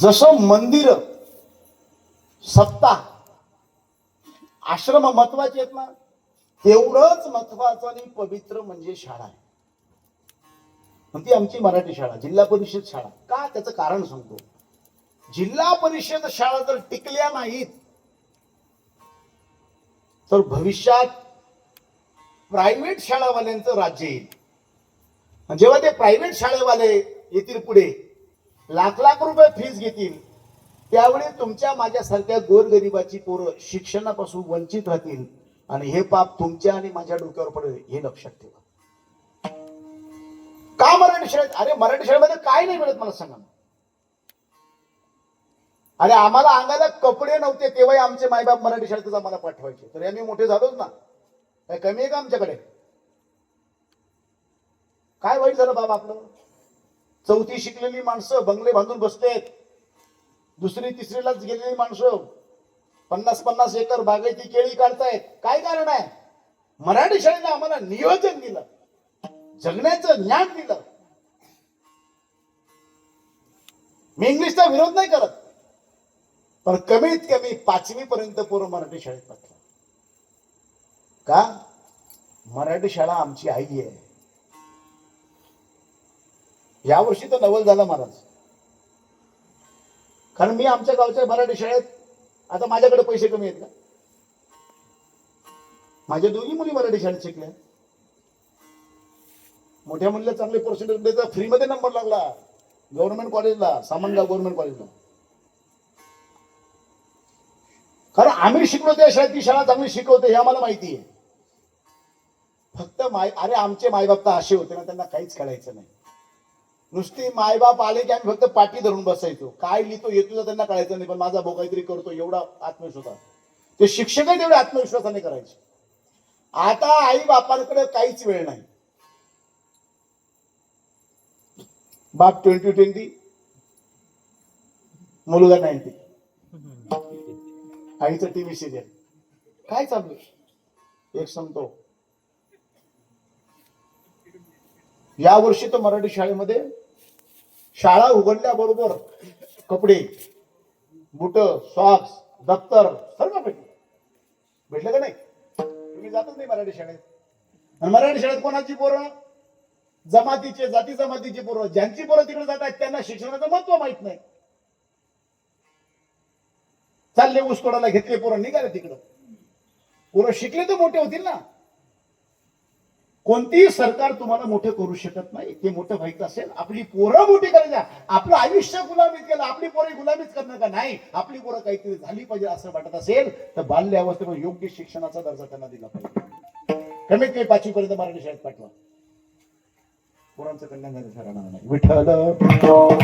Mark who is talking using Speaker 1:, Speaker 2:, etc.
Speaker 1: जसं मंदिर सत्ता आश्रम महत्त्वाचे आहेत ना तेवढंच महत्वाचं आणि पवित्र म्हणजे शाळा आहे. ती आमची मराठी शाळा जिल्हा परिषद शाळा. का त्याचं कारण सांगतो? जिल्हा परिषद शाळा जर टिकल्या नाहीत तर भविष्यात प्रायव्हेट शाळावाल्यांचं राज्य येईल. जेव्हा ते प्रायव्हेट शाळेवाले येतील पुढे लाख लाख रुपये फीज घेतील. त्यावेळी तुमच्या माझ्यासारख्या गोरगरिबाची पोरं शिक्षणापासून वंचित राहतील. आणि हे पाप तुमच्या आणि माझ्या डोक्यावर पडेल हे लक्षात ठेवा. का मराठी शाळेत? अरे मराठी शाळेमध्ये काय नाही मिळत मला सांगा अरे आम्हाला अंगाला कपडे नव्हते तेव्हाही आमचे मायबाप मराठी शाळेतच आम्हाला पाठवायचे. तर आम्ही मोठे झालोच ना. काय कमी आहे का आमच्याकडे? काय वाईट झालं बाबा आपलं? चौथी शिकलेली माणसं बंगले बांधून बसते दुसरी तिसरीलाच गेलेली माणसं. पन्नास पन्नास एकर बागायती केळी काढतायत. काय कारण आहे? मराठी शाळेनं आम्हाला नियोजन दिलं. जगण्याचं ज्ञान दिलं. मी इंग्लिशचा विरोध नाही करत. पण कमीत कमी पाचवी पर्यंत पोरं मराठी शाळेत पाठवा का? मराठी शाळा आमची आई आहे. यावर्षी तर नवल झाला महाराज. कारण मी आमच्या गावच्या मराठी शाळेत आता माझ्याकडे पैसे कमी आहेत का? माझ्या दोन्ही मुली मराठी शाळेत शिकल्या. मोठ्या मुलीला चांगले पर्सेंटेज द्यायचा फ्रीमध्ये नंबर लागला. गव्हर्नमेंट कॉलेजला सामनगाव गव्हर्नमेंट कॉलेजला कारण आम्ही शिकलो त्या शाळेत ती शाळा चांगली शिकवते हे आम्हाला माहिती आहे. फक्त माय अरे आमचे मायबाप तर असे होते ना त्यांना काहीच कळायचं नाही. नुसती मायबाप आले की आम्ही फक्त पाठी धरून बसायचो. काय लिहितो येतो त्यांना कळायचं नाही पण माझा भाऊ काहीतरी करतो एवढा आत्मविश्वास होता ते शिक्षकही तेवढे आत्मविश्वासाने करायचे. आता आई बापांकडे काहीच वेळ नाही. बाप ट्वेंटी ट्वेंटी मुलगा नाईन्टी आईचं टीव्ही सिरियल काय चालू एक सांगतो. या वर्षी तर मराठी शाळेमध्ये शाळा उघडल्याबरोबर कपडे बुट सॉक्स दप्तर सर्व भेटले भेटलं का नाही? तुम्ही जातच नाही मराठी शाळेत. आणि मराठी शाळेत कोणाची पोरं? जमातीचे जाती जमातीचे पोरं. ज्यांची पोरं तिकडे जात आहेत त्यांना शिक्षणाचं महत्त्व माहीत नाही. चालले ऊसतोडाला घेतले पोरं निघाले तिकडं. पोरं शिकले तर मोठे होतील ना. कोणतीही सरकार तुम्हाला मोठे करू शकत नाही. ते मोठं व्हायचं असेल आपली पोरं मोठी करायच्या आपलं आयुष्य गुलामीत केलं आपली पोरं गुलामीत करणं का? नाही. आपली पोरं काहीतरी झाली पाहिजे असं वाटत असेल तर बाल्य अवस्थेमध्ये योग्य शिक्षणाचा दर्जा त्यांना दिला पाहिजे. कमीत कमी पाचवी पर्यंत मराठी शाळेत पाठवा. पोरांचं कल्याण झालं ठरणार नाही विठ्ठल!